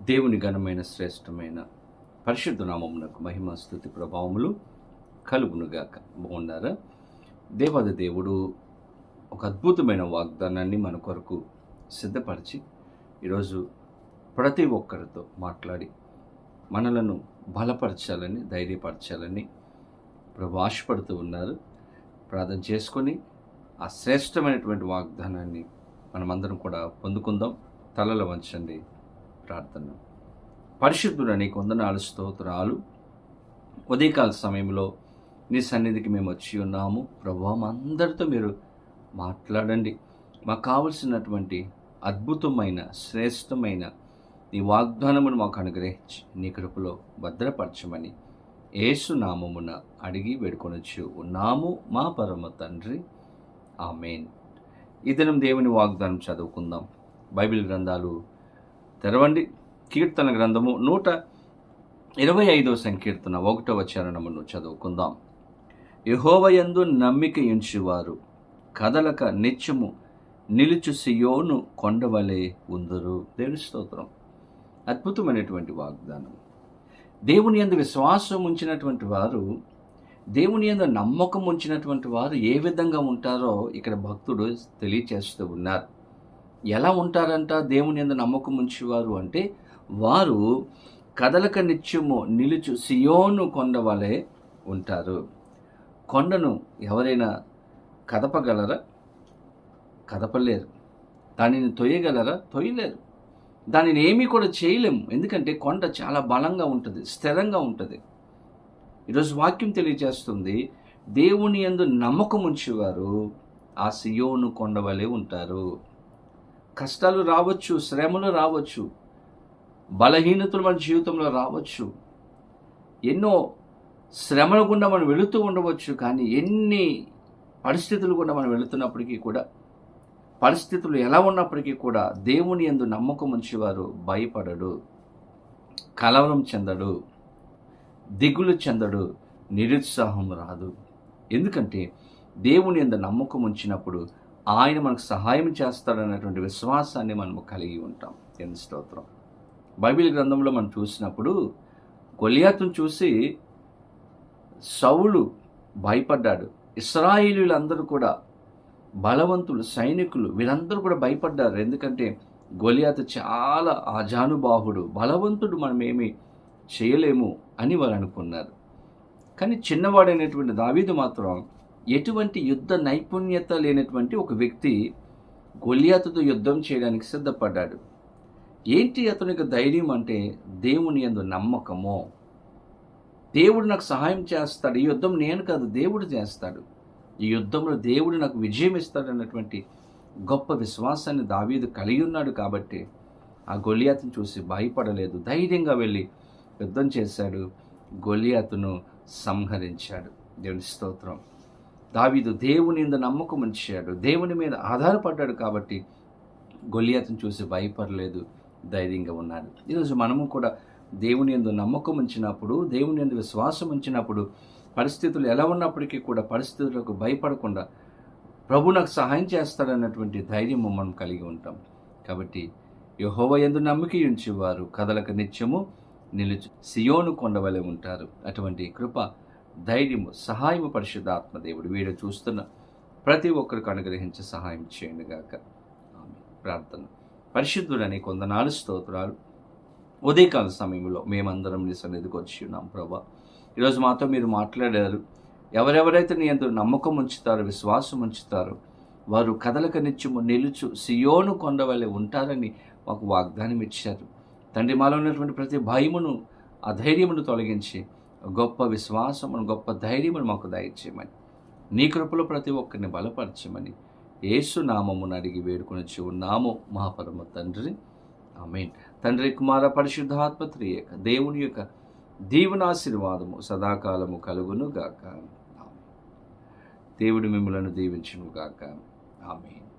దేవుని ఘనమైన శ్రేష్టమైన పరిశుద్ధ నామమునకు మహిమ స్థుతి ప్రభావములు కలుగునుగాక. బాగున్నారా? దేవాది దేవుడు ఒక అద్భుతమైన వాగ్దానాన్ని మన కొరకు సిద్ధపరిచి ఈరోజు ప్రతి ఒక్కరితో మాట్లాడి మనలను బలపరచాలని ధైర్యపరచాలని ప్రభు ఆశపడుతూ ఉన్నారు. ప్రార్థన చేసుకొని ఆ శ్రేష్టమైనటువంటి వాగ్దానాన్ని మనమందరం కూడా పొందుకుందాం. తలల వంచండి. ప్రార్థన. పరిశుద్ధుడ నీకు వందనాలు స్తోత్రాలు. ఉదయకాల సమయంలో నీ సన్నిధికి మేము వచ్చి ఉన్నాము. ప్రభావం మా అందరితో మీరు మాట్లాడండి. మాకు కావలసినటువంటి అద్భుతమైన శ్రేష్టమైన నీ వాగ్దానమును మాకు అనుగ్రహించి నీ కృపలో భద్రపరచమని ఏసు నామమున అడిగి వేడుకొనొచ్చు ఉన్నాము మా పరమ తండ్రి. ఆమెన్. ఈ దినం దేవుని వాగ్దానం చదువుకుందాం. బైబిల్ గ్రంథాలు తెరవండి. కీర్తన గ్రంథము నూట ఇరవై ఐదవ సంకీర్తన ఒకటవ చరణమును చదువుకుందాం. యహోవయందు నమ్మిక ఎంచువారు కదలక నిత్యము నిలుచు సియోను కొండవలే ఉందరు. దేవుని స్తోత్రం. అద్భుతమైనటువంటి వాగ్దానం. దేవుని యందు విశ్వాసం ఉంచినటువంటి వారు దేవుని యందు నమ్మకం ఉంచినటువంటి వారు ఏ విధంగా ఉంటారో ఇక్కడ భక్తుడు తెలియచేస్తూ ఉన్నారు. ఎలా ఉంటారంట దేవుని యందు నమ్మకం ఉంచేవారు అంటే వారు కదలక నిత్యము నిలుచు సియోను కొండ వలె ఉంటారు. కొండను ఎవరైనా కదపగలరా? కదపలేరు. దానిని తొయ్యగలరా? తొయ్యలేరు. దానిని ఏమీ కూడా చేయలేము. ఎందుకంటే కొండ చాలా బలంగా ఉంటుంది స్థిరంగా ఉంటుంది. ఈరోజు వాక్యం తెలియజేస్తుంది దేవుని యందు నమ్మకం ఉంచేవారు ఆ సియోను కొండ వలె ఉంటారు. కష్టాలు రావచ్చు శ్రమలు రావచ్చు బలహీనతలు మన జీవితంలో రావచ్చు. ఎన్నో శ్రమల గుండా మనం వెళుతూ ఉండవచ్చు కానీ ఎన్ని పరిస్థితులు గుండా మనం వెళుతున్నప్పటికీ కూడా పరిస్థితులు ఎలా ఉన్నప్పటికీ కూడా దేవుని ఎందు నమ్మకం ఉంచేవారు భయపడడు కలవరం చెందడు దిగులు చెందడు నిరుత్సాహం రాదు. ఎందుకంటే దేవుని ఎందు నమ్మకం ఉంచినప్పుడు ఆయన మనకు సహాయం చేస్తాడన్నటువంటి విశ్వాసాన్ని మనము కలిగి ఉంటాం. ఎందు స్తోత్రం? బైబిల్ గ్రంథంలో మనం చూసినప్పుడు గొలియాతును చూసి సౌలు భయపడ్డాడు. ఇస్రాయిలీలందరూ కూడా బలవంతులు సైనికులు వీళ్ళందరూ కూడా భయపడ్డారు. ఎందుకంటే గొలియాతు చాలా అజానుబాహుడు బలవంతుడు మనమేమి చేయలేము అని వారు అనుకున్నారు. కానీ చిన్నవాడైనటువంటి దావీదు మాత్రం ఎటువంటి యుద్ధ నైపుణ్యత లేనటువంటి ఒక వ్యక్తి గొలియాతుతో యుద్ధం చేయడానికి సిద్ధపడ్డాడు. ఏంటి అతనికి ధైర్యం అంటే దేవుని యందు నమ్మకము. దేవుడు నాకు సహాయం చేస్తాడు. ఈ యుద్ధం నేను కాదు దేవుడు చేస్తాడు. ఈ యుద్ధంలో దేవుడు నాకు విజయం ఇస్తాడు అన్నటువంటి గొప్ప విశ్వాసాన్ని దావీదు కలిగి ఉన్నాడు కాబట్టి ఆ గొలియాతును చూసి భయపడలేదు. ధైర్యంగా వెళ్ళి యుద్ధం చేశాడు. గొలియాతును సంహరించాడు. దేవుని స్తోత్రం. దావీదు దేవుని మీద నమ్మకం ఉంచాడు. దేవుని మీద ఆధారపడ్డాడు కాబట్టి గొలియాతను చూసి భయపడలేదు ధైర్యంగా ఉన్నాడు. ఈరోజు మనము కూడా దేవుని ఎందు నమ్మకం ఉంచినప్పుడు దేవుని ఎందు విశ్వాసం ఉంచినప్పుడు పరిస్థితులు ఎలా ఉన్నప్పటికీ కూడా పరిస్థితులకు భయపడకుండా ప్రభు నాకు సహాయం చేస్తాడన్నటువంటి ధైర్యం మనం కలిగి ఉంటాం. కాబట్టి యహోవ ఎందు నమ్మిక ఉంచేవారు కథలకు నిత్యము నిలుచు సియోను కొండవలే ఉంటారు. అటువంటి కృప ధైర్యము సహాయము పరిశుద్ధాత్మ దేవుడు వీడు చూస్తున్న ప్రతి ఒక్కరికి అనుగ్రహించి సహాయం చేయండి గాక. ఆమె ప్రార్థన. పరిశుద్ధుడని కొందనాలు స్తోత్రాలు. ఉదయకాల సమయంలో మేమందరం నీ సన్నిధికి వచ్చి ఉన్నాం ప్రభా. ఈరోజు మాతో మీరు మాట్లాడారు. ఎవరెవరైతే నీ అందరూ నమ్మకం ఉంచుతారో విశ్వాసం ఉంచుతారో వారు కదలక నిత్యము నిలుచు సియోను కొండవలే ఉంటారని మాకు వాగ్దానం ఇచ్చారు. తండ్రి మాలో ఉన్నటువంటి ప్రతి భయమును అధైర్యమును తొలగించి గొప్ప విశ్వాసమును గొప్ప ధైర్యమును మాకు దయచేయమని. నీ కృపలో ప్రతి ఒక్కరిని బలపరచమని యేసు నామమును అడిగి వేడుకొని ఉన్నాము మహాపరమ తండ్రి. ఆమెన్. తండ్రి కుమార పరిశుద్ధాత్మ యొక్క దేవుని యొక్క దీవునాశీర్వాదము సదాకాలము కలుగును గాక దేవుడు మిమ్మలను దీవించును గాక ఆమెన్.